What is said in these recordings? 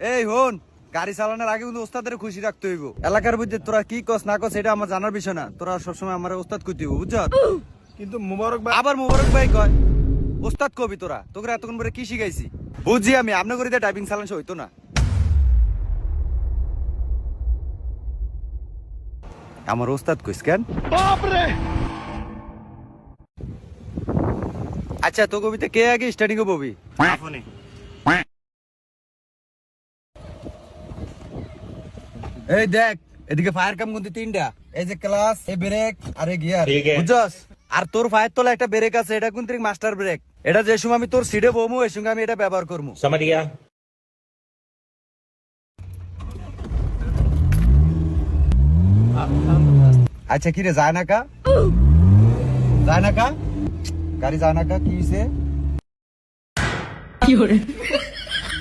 এই হন গাড়ি চালানোর আগে কিন্তু ওস্তাদের খুশি রাখতে হইব। এলাকার মধ্যে তোরা কি কস না কস এটা আমার জানার বিষয় না। তোরা সবসময় আমার ওস্তাদ করতে হইব বুঝছ? কিন্তু মুবারক ভাই আবার মোবারক ভাই কয় ওস্তাদ কবি তোরা তোকে এতক্ষণ পরে কি শিখাইছি? বুঝছি আমি আপনার করে ড্রাইভিং চালান হইতো না। আমার ওস্তাদ কইস কেন? আচ্ছা তো কবিতে কে আগে স্টার্টিং এ ববি আপনি। এই দেখ এদিকে ফায়ার কাম কিন্তু তিনটা। এই যে ক্লাস এই ব্রেক আর এই গিয়ার বুঝছস? আর তোর ফায়ার তোলা একটা ব্রেক আছে এটা কিন্তু মাস্টার ব্রেক এটা যে সময় আমি তোর সিডে বমু এই সময় আমি এটা ব্যবহার করব আচ্ছা কি রে যায় না কা? যায় না কা? গাড়ি যায় না কা? কি হয়েছে কি হরে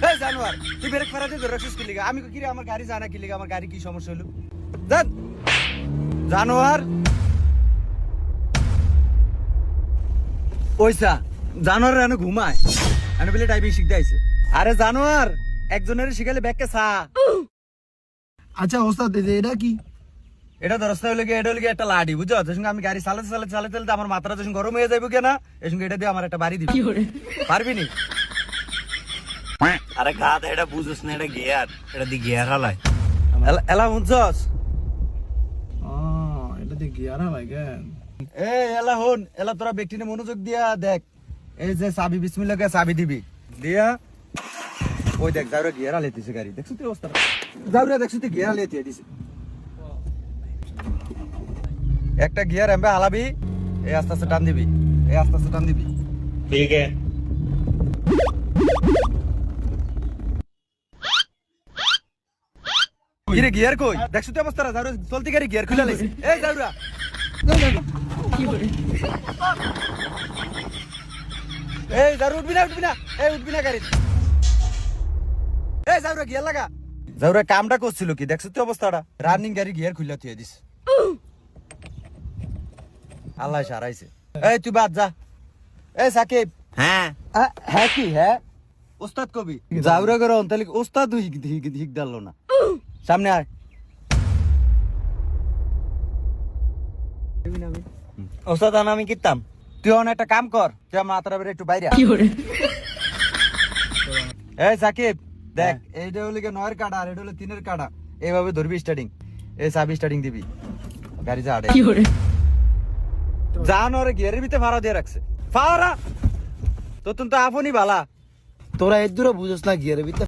এই জানোয়ার তুই ব্রেক ফারাতে ধরে রাখছিস কি লিগা? আমি কি রে আমার গাড়ি যায় না কি লিগা? আমার গাড়ি কি সমস্যা হলো? জান জানোয়ার। ওইসা জানোয়ার এনে ঘুমায়। এনে বলে ড্রাইভিং শিখতে আইছে। আরে জানোয়ার একজনের শিখালে ব্যাগকে সা। আচ্ছা ওস্তাদ এই এটা কি? এটা দরস্তা হলে এটা হলে একটা লাডি বুঝছ? আমি গাড়ি চালাতে চালাতে চালাতে চালাতে আমার মাথাটা যখন গরম হয়ে যাবে কেনা এর সঙ্গে এটা দিয়ে আমার একটা বাড়ি দিবি। পারবি নি? আরে গাধ এটা বুঝিস না এটা গিয়ার। এটা দি গিয়ার হালায় এলা বুঝছস এটা দি গিয়ার হালায় কেন? এ এলা হন এলা তোরা ব্যক্তিনে মনোযোগ দিয়া দেখ। এই যে চাবি বিসমিল্লাহকে চাবি দিবি। দিয়া। ওই দেখ যাওরা গিয়ারা লেতেছে গাড়ি। দেখছ তুই অবস্থা? যাওরা দেখছ তুই গিয়ারা লেতে দিছে। একটা গিয়ার এমবে হালাবি এই আস্তে আস্তে টান দিবি এই আস্তে আস্তে টান দিবি। ঠিক আছে। কিরে গিয়ার কই? দেখছ তুই অবস্থা? চলতি গাড়ি গিয়ার খুলে লাইছে। এই যাওরা এই যাওরা উঠবি না উঠবি না। এই উঠবি না গাড়ি এই যাওরা গিয়ার লাগা। যাওরা কামটা করছিল কি? দেখছ তুই অবস্থাটা? রানিং গাড়ি গিয়ার খুলে থুয়ে দিস আল্লাহ সারাইছে। এই তুই বাদ যা। এই সাকিব। হ্যাঁ। হ্যাঁ কি হ্যাঁ? ওস্তাদ কবি। যাওরা করে অন্তালি ওস্তাদ হিক হিক হিক ডাললো না। সামনে আয়। ওস্তাদ আমি কিতাম। তুই অন একটা কাম কর তুই আমার মাথাটা বেড়ে একটু বাইরে। এই সাকিব দেখ এইটা হলো গিয়ে নয়ের কাটা আর এটা হলো তিনের কাটা। এইভাবে ধরবি স্টার্টিং এই সাবি স্টার্টিং দিবি। গাড়ি যা আড়ে যা নরে গিয়ারের ভিতরে ফাড়া দিয়ে রাখছে। ফাড়া তো তুমি তো আপনি বালা। তোরা এর দূরে বুঝছ না গিয়ারের ভিতরে।